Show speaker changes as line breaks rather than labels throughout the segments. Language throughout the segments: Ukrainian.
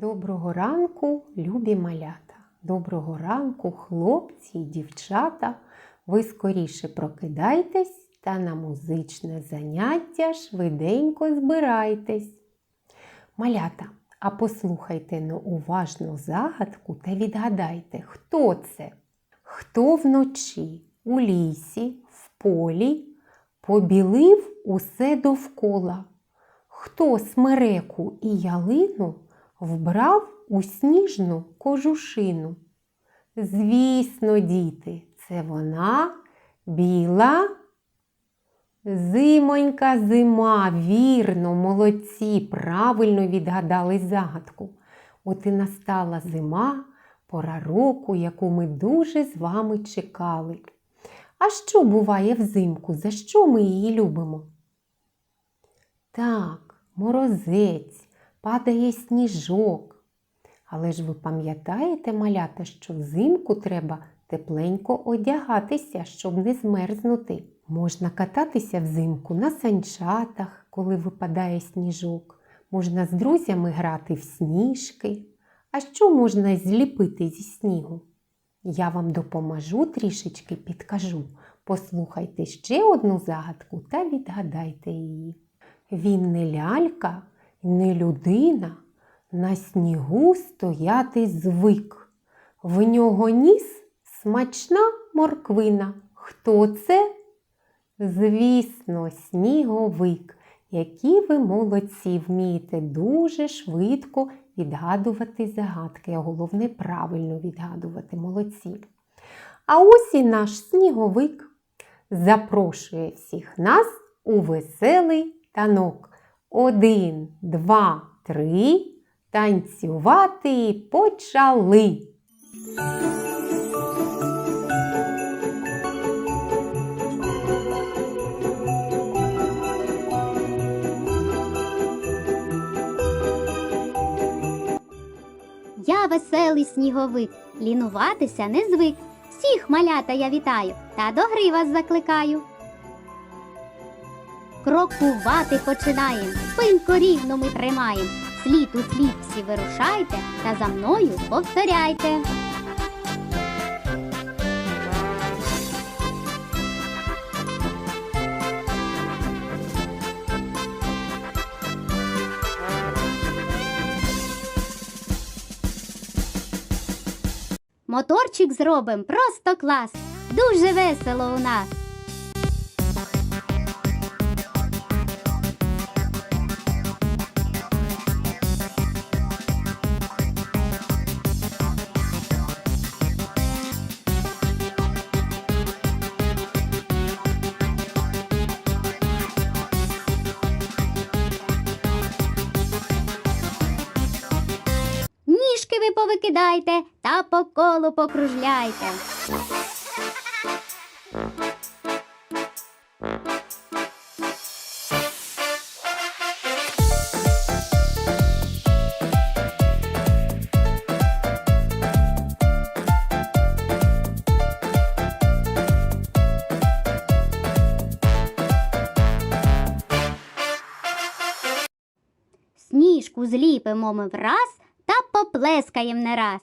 Доброго ранку, любі малята! Доброго ранку, хлопці і дівчата! Ви скоріше прокидайтесь та на музичне заняття швиденько збирайтесь. Малята, а послухайте ну, уважно загадку та відгадайте, хто це? Хто вночі у лісі, в полі побілив усе довкола? Хто смереку і ялину вбрав у сніжну кожушину? Звісно, діти, це вона біла зимонька зима. Вірно, молодці, правильно відгадали загадку. От і настала зима, пора року, яку ми дуже з вами чекали. А що буває взимку? За що ми її любимо? Так, морозець, падає сніжок. Але ж ви пам'ятаєте, малята, що взимку треба тепленько одягатися, щоб не змерзнути. Можна кататися взимку на санчатах, коли випадає сніжок. Можна з друзями грати в сніжки. А що можна зліпити зі снігу? Я вам допоможу трішечки підкажу. Послухайте ще одну загадку та відгадайте її. Він не лялька, не людина, на снігу стояти звик. В нього ніс смачна морквина. Хто це? Звісно, сніговик. Які ви молодці, вмієте дуже швидко відгадувати загадки, а головне правильно відгадувати молодці. А ось і наш сніговик запрошує всіх нас у веселий танок. Один, два, три. Танцювати почали.
Я веселий сніговик, лінуватися не звик. Всіх малята я вітаю та до гри вас закликаю. Крокувати починаєм, спинку рівно ми тримаєм. Слід у слід всі вирушайте та за мною повторяйте. Моторчик зробим просто клас. Дуже весело у нас. Повикидайте та по колу покружляйте. Сніжку зліпимо ми враз поплескаєм не раз.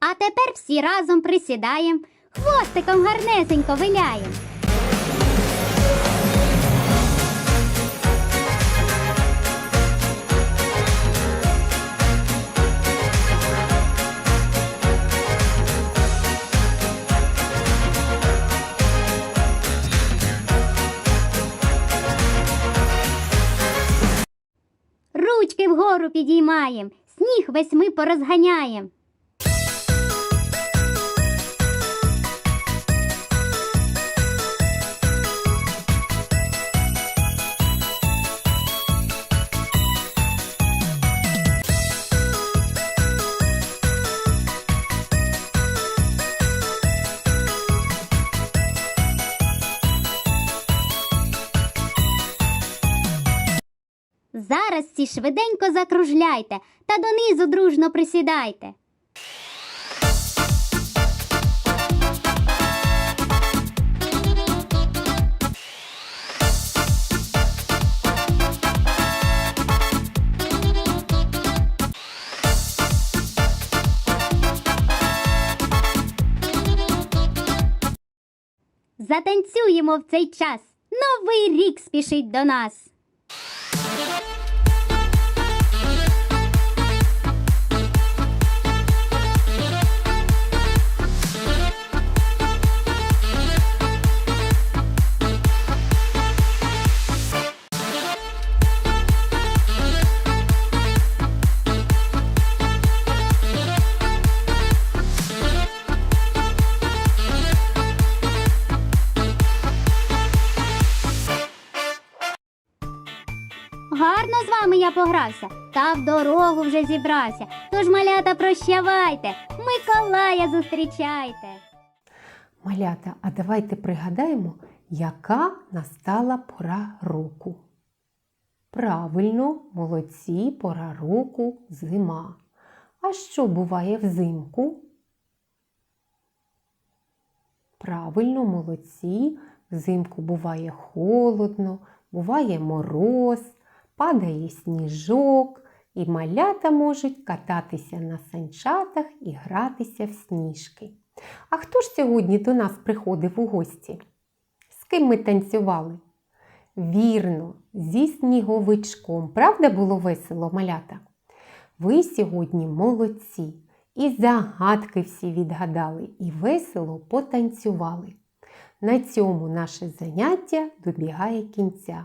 А тепер всі разом присідаєм, хвостиком гарнесенько виляєм. Вгору підіймаєм, сніг весь ми порозганяєм. Зараз ці швиденько закружляйте та донизу дружно присідайте. Затанцюємо в цей час. Новий рік спішить до нас. Гарно з вами я погрався, та в дорогу вже зібрався. Тож, малята, прощавайте, Миколая зустрічайте.
Малята, а давайте пригадаємо, яка настала пора року. Правильно, молодці, пора року зима. А що буває взимку? Правильно, молодці. Взимку буває холодно, буває мороз, падає сніжок, і малята можуть кататися на санчатах і гратися в сніжки. А хто ж сьогодні до нас приходив у гості? З ким ми танцювали? Вірно, зі сніговичком. Правда було весело, малята? Ви сьогодні молодці. І загадки всі відгадали, і весело потанцювали. На цьому наше заняття добігає кінця.